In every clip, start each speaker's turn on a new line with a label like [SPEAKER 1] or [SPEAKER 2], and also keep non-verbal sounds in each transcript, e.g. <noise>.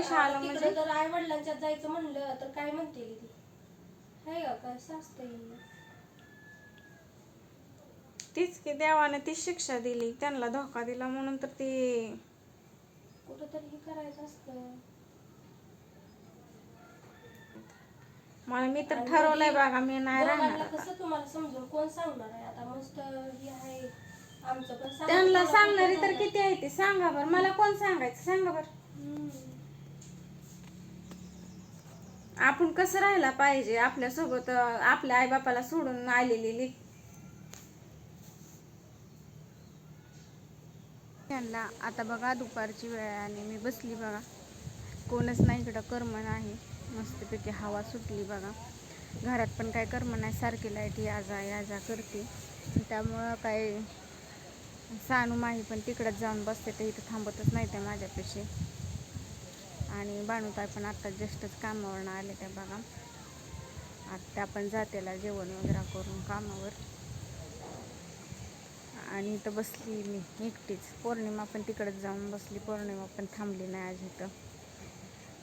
[SPEAKER 1] पैसे आलं
[SPEAKER 2] तिकडं
[SPEAKER 1] म्हणजे
[SPEAKER 2] तर आई वडिलांच्यात जायचं म्हणलं तर काय म्हणते ती हाय का काय सासते?
[SPEAKER 1] तीच की देवाने ती शिक्षा दिली त्यांना धोका दिला म्हणून तर ती
[SPEAKER 2] कुठं तरी हे करायचं असतं.
[SPEAKER 1] मला मी तर ठरवलंय बघा मी नाही राहणार.
[SPEAKER 2] दोघांना. कसं तुम्हाला समजून कोण सांगणार आहे? आता मस्त हे आहे आमचं पण सांगा
[SPEAKER 1] त्यांना सांगणारी तर. किती आहे ते? सांगा बरं मला कोण सांगायचं? सांगा बरं. आपण कसं राहायला पाहिजे आपल्यासोबत आपल्या आईबापाला सोडून आलेली लेक त्यांना आता बघा दुपारची वेळ आहे आणि मी बसली बघा. कोणच नाही इकडं करमण आहे मस्तपैकी हवा सुटली बघा. घरात पण काय करमण नाही सारखी लाइट या जा या जा करते. त्यामुळं काय सानू माही पण तिकडंच जाऊन बसते ते इथं थांबतच नाही ते माझ्यापाशी आणि बाणूताई पण आत्ता जस्टच कामावरनं आले त्या बघा. आत्ता पण जातेला जेवण वगैरे करून कामावर. आणि इथं बसली मी एकटीच. पौर्णिमा पण तिकडंच जाऊन बसली. पौर्णिमा पण थांबली नाही आज इथं.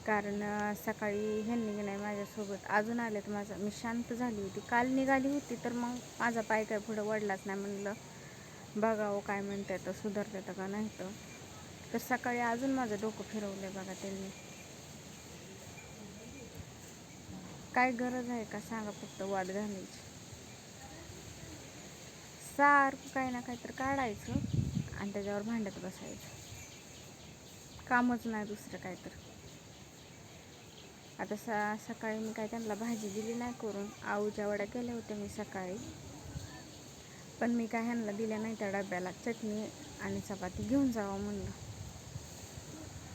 [SPEAKER 1] कारण सकाळी ह्यांनी नाही माझ्यासोबत अजून आले तर माझा. मी शांत झाली होती. काल निघाली होती तर मग माझा पाय काय पुढं वडलाच नाही म्हणलं. बघावं काय म्हणतात तर सुधारतात का नाही तर तर सकाळी अजून माझं डोकं फिरवलं बघा त्यांनी. काय गरज आहे का सांगा फक्त वाद घालायची. सारखं काही ना काहीतरी काढायचं आणि त्याच्यावर भांडत बसायचं. कामच नाही दुसरं काय तर आता सा सकाळी मी काय त्यांना भाजी दिली नाही करून आऊच्या वड्या केल्या होत्या मी सकाळी. पण मी काय ह्यांना दिल्या नाही त्या डब्याला चटणी आणि चपाती घेऊन जावं म्हणलं.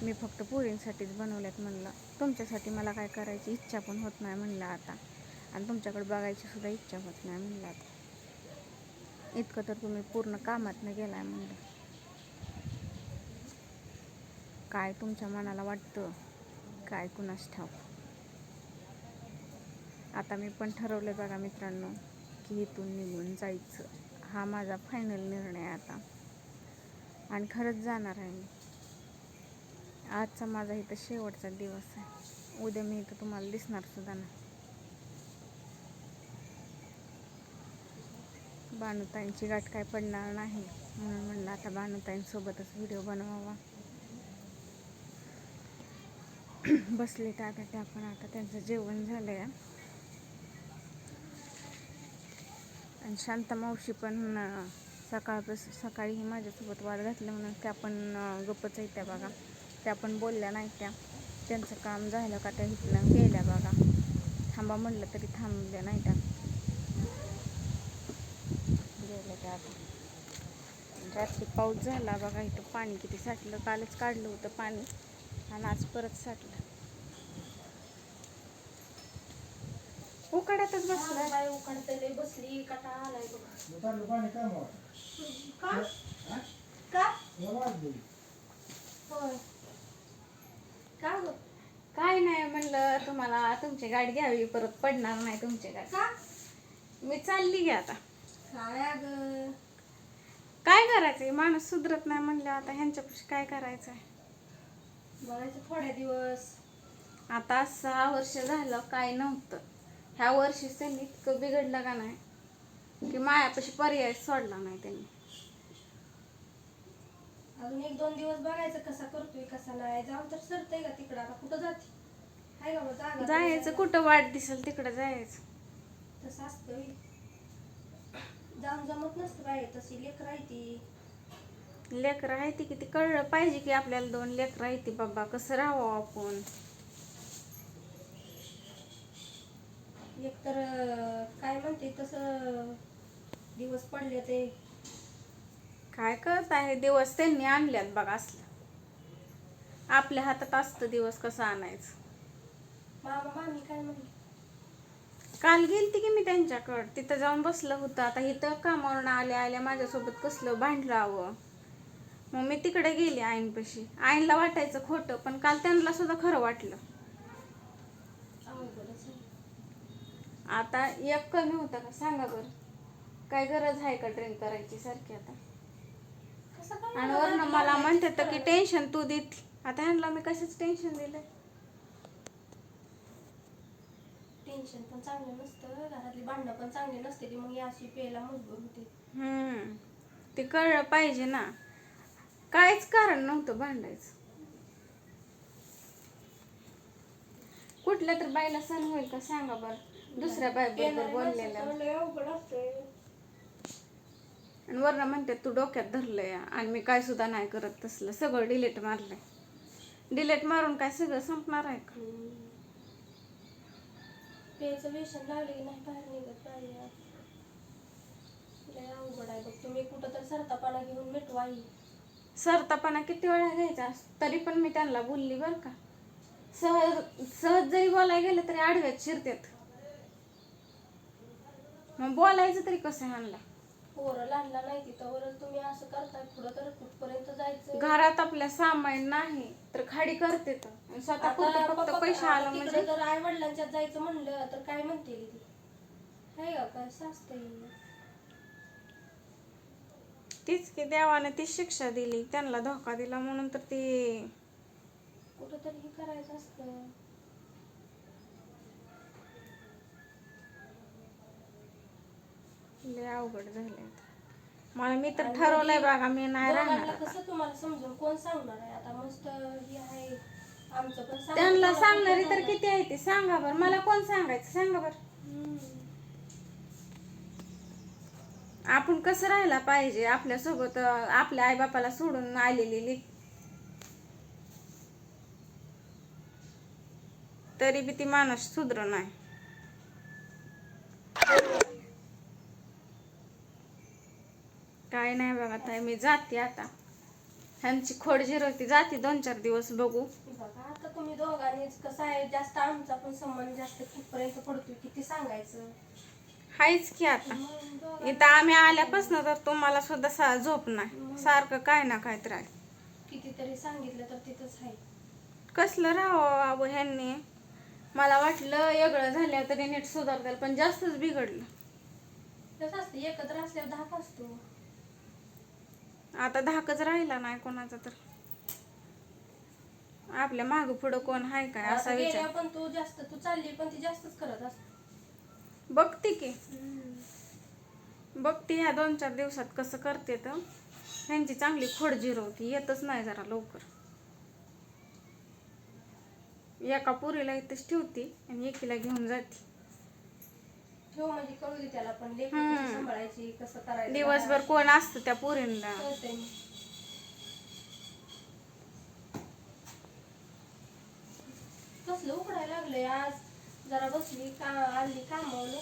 [SPEAKER 1] मी फक्त पोरींसाठीच बनवल्यात म्हणलं. तुमच्यासाठी मला काय करायची इच्छा पण होत नाही म्हणलं आता. आणि तुमच्याकडे बघायची सुद्धा इच्छा होत नाही म्हणलं आता. इतकं तर तुम्ही पूर्ण कामातनं आहे म्हणलं. काय तुमच्या मनाला वाटतं? काय कुणास ठाव आता मी पण ठरवलं बघा मित्रांनो की इथून निघून जायचं. हा माझा फायनल निर्णय आहे आता. आणि खरंच जाणार आहे मी. आजचा माझा इथं शेवटचा दिवस आहे. उद्या मी इथं तुम्हाला दिसणार सुद्धा नाही. बानुताईंची गाठ काय पडणार नाही म्हणून म्हणलं आता बानुताईंसोबतच व्हिडिओ बनवावा. <clears throat> बसले तर आता त्या पण आता त्यांचं जेवण झालंय. आणि शांता मावशी पण सकाळपासून सकाळी सकाळीही माझ्यासोबत वाद घातलं म्हणून त्या पण गप्पच येत्या बघा. त्या पण बोलल्या नाही त्या. त्यांचं काम झालं का त्या इथनं गेल्या बघा. थांबा म्हणलं तरी थांबल्या नाही त्या. गेल्या त्या आता. रात्री पाऊस झाला बघा इथं पाणी किती साठलं. कालच काढलं होतं पाणी आणि आज परत साठलं. उकाड्यातच बसलाय.
[SPEAKER 2] उकडतले बसली. आलाय बघ.
[SPEAKER 3] का
[SPEAKER 2] का ग?
[SPEAKER 1] काय नाही म्हणलं तुम्हाला तुमची गाडी घ्यावी परत पडणार नाही तुमची गाडी
[SPEAKER 2] का?
[SPEAKER 1] मी चालली गे आता.
[SPEAKER 2] काय अगं?
[SPEAKER 1] काय करायचंय? माणूस सुधरत नाही म्हणलं आता ह्यांच्यापाशी काय करायचंय?
[SPEAKER 2] बघायचं थोड्या दिवस.
[SPEAKER 1] आता सहा वर्ष झालं काय नव्हतं. ह्या वर्षी त्यांनी इतकं बिघडलं का नाही? की मायापाशी पर्याय सोडला नाही त्यांनी.
[SPEAKER 2] अजून एक दोन दिवस बघायचं कसा करतोय कसा नाही. जाऊन तर सरतय का तिकडं? आता कुठं जाते? हाय का मग जागा
[SPEAKER 1] जायचं कुठं वाट दिसेल तिकडं जायचं.
[SPEAKER 2] तसं असतं होय. जाऊन जमत नसतं बाई. तशी लेकर आहे ती.
[SPEAKER 1] लेकरं आहे ती किती कळलं पाहिजे की आपल्याला दोन लेकरं आहे ती. बाबा कसं राहावं आपण?
[SPEAKER 2] एक तर अं, काय म्हणते तसं दिवस पडले ते
[SPEAKER 1] काय कळत आहे? दिवस त्यांनी आणल्यात बघा असलं. आपल्या हातात असतं दिवस कसं आणायचं? काल गेलती की मी त्यांच्याकडं. तिथं जाऊन बसलं होतं. आता इथं कामावरून आल्या आल्या माझ्यासोबत कसलं भांडलं हवं मग मी तिकडे गेली आईनपाशी. आईनला वाटायचं खोटं पण काल त्यांना सुद्धा खरं वाटलं. आता एक कमी होता का? सांगा बरं. काय गरज आहे का ड्रिंक करायची सारखी आता? आणि वरनं मला म्हणतात की? टेन्शन तू देत. आता ह्यांना मी कशाच टेन्शन दिलं
[SPEAKER 2] टेन्शन पण चांगलं नसतं घरातली भांडणं पण चांगली नसते ती मग अशी प्यायला मजबूर होते.
[SPEAKER 1] हम्म. ते कळलं पाहिजे ना. काहीच कारण नव्हतं भांडायचं. कुठल्या तर बाईला सण होईल का सांगा बरं. दुसऱ्या बाई बरोबर बोललेलं
[SPEAKER 2] माणसाचं लय अवघड असतंय.
[SPEAKER 1] आणि वरनं म्हणते तू डोक्यात धरलंय आणि मी काय सुद्धा नाही करत तसलं. सगळं डिलीट मारलंय. डिलीट मारून काय सगळं संपणार आहे का?
[SPEAKER 2] व्यसन की नाही बाहेर निघत बाहेर लय अवघड आहे बघ. तुम्ही कुठं तर सरतापाना घेऊन मिटवा ही.
[SPEAKER 1] सरतापणा किती वेळा घ्यायचा? तरी पण मी त्यांना बोलली बरं का. सहज सहज जरी बोलायला गेलं तरी आडव्यात शिरतात मग बोलायचं तरी कसं ह्यांना
[SPEAKER 2] पोरं तिथं तुम्ही असं करताय पुढं तर कुठपर्यंत जायचं
[SPEAKER 1] घरात आपल्या सामाईन नाही तर खाडी करते तर. आणि स्वतः पुरतं फक्त पैसे आलं
[SPEAKER 2] तिकडं
[SPEAKER 1] म्हणजे?
[SPEAKER 2] जर आई वडिलांच्यात जायचं म्हणलं तर काय म्हणते ती? आहे का काय सासते
[SPEAKER 1] तीच की देवाने ती शिक्षा दिली त्यांना धोका दिला म्हणून तर ती
[SPEAKER 2] कुठं तरी हे करायचं असतं.
[SPEAKER 1] लय अवघड झालंय. मला मी तर ठरवलंय बघा मी नाही राहणार आता.
[SPEAKER 2] कसं तुम्हाला समजून कोण सांगणार आहे? आता मस्त हे आहे आमचं पण सांगा
[SPEAKER 1] त्यांना सांगणारी तर. किती आहे ती? सांगा बरं. मला कोण सांगायचं? सांगा बरं.
[SPEAKER 2] हम्म.
[SPEAKER 1] आपण कसं राहायला पाहिजे? आपल्यासोबत अं, आपल्या आईबापाला सोडून आलेली लेक तरी बी ती माणूस सुधर नाही. काय नाही बघा ताई मी जाते आता. ह्यांची खोड जिरवती जाते दोन चार दिवस बघू.
[SPEAKER 2] बघा आता तुम्ही दोघांनीच कसं आहे जास्त आमचा पण संबंध जास्त कुठपर्यंत पडतोय किती सांगायचं?
[SPEAKER 1] हायच की आता. इथं आम्ही आल्यापासून तर तुम्हाला सुद्धा सा झोप नाही. सारखं काय ना काय तर आहे.
[SPEAKER 2] कितीतरी सांगितलं तर तिथंच आहे.
[SPEAKER 1] कसलं राहावं अहो ह्यांनी? मला वाटलं वेगळं झालं तरी नीट सुधारतील पण जास्तच बिघडलं.
[SPEAKER 2] तसं असतं एकत्र असल्यावर धाक असतो.
[SPEAKER 1] आता धाकच राहिला नाही कोणाचा तर. आपल्या माग पुढं कोण हाय काय असा विचार.
[SPEAKER 2] पण तू जास्त तू चालली पण ती जास्तच करत असते.
[SPEAKER 1] बघते की. बघते ह्या दोन चार दिवसात कसं करते तर. ह्यांची चांगली खोड जिरवती येतच नाही जरा लवकर. एका पुरीला इथेच ठेवती आणि एकीला घेऊन जाते.
[SPEAKER 2] ठेव म्हणजे कळू दे त्याला पण. लेकरं
[SPEAKER 1] हम्म.
[SPEAKER 2] कशी सांभाळायची कसं करायचं
[SPEAKER 1] दिवसभर कोण असतं त्या पुरीला
[SPEAKER 2] कळतंय. कसलं उकडायला लागलंय आज. जरा बसली का आली कामावलं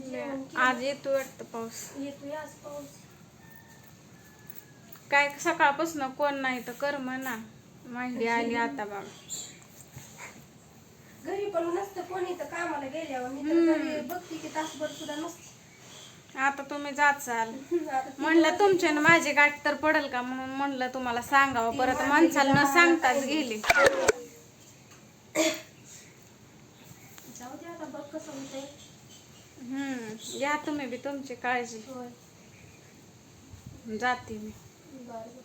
[SPEAKER 2] जेवण केलं.
[SPEAKER 1] आज येतो वाटतं पाऊस.
[SPEAKER 2] येतोय आज पाऊस.
[SPEAKER 1] काय सकाळपासून कोण नाही तर कर म्हणा. मांडी आली आता बघ.
[SPEAKER 2] घरी पण नसतं कोणी तर कामाला गेल्यावर मी तर घरी बघते की तासभर सुद्धा नसते.
[SPEAKER 1] आता तुम्ही जात चाल. <laughs>
[SPEAKER 2] आता ती
[SPEAKER 1] म्हणलं तुमच्या न माझी गाठ तर पडेल का? म्हणून म्हणलं तुम्हाला सांगावं परत माणसाला न सांगताच गेली. <coughs>
[SPEAKER 2] जाऊ दे आता बघ कसं होतंय.
[SPEAKER 1] हम्म घ्या तुम्ही बी तुमची काळजी.
[SPEAKER 2] होय.
[SPEAKER 1] जाते मी.
[SPEAKER 2] बरं.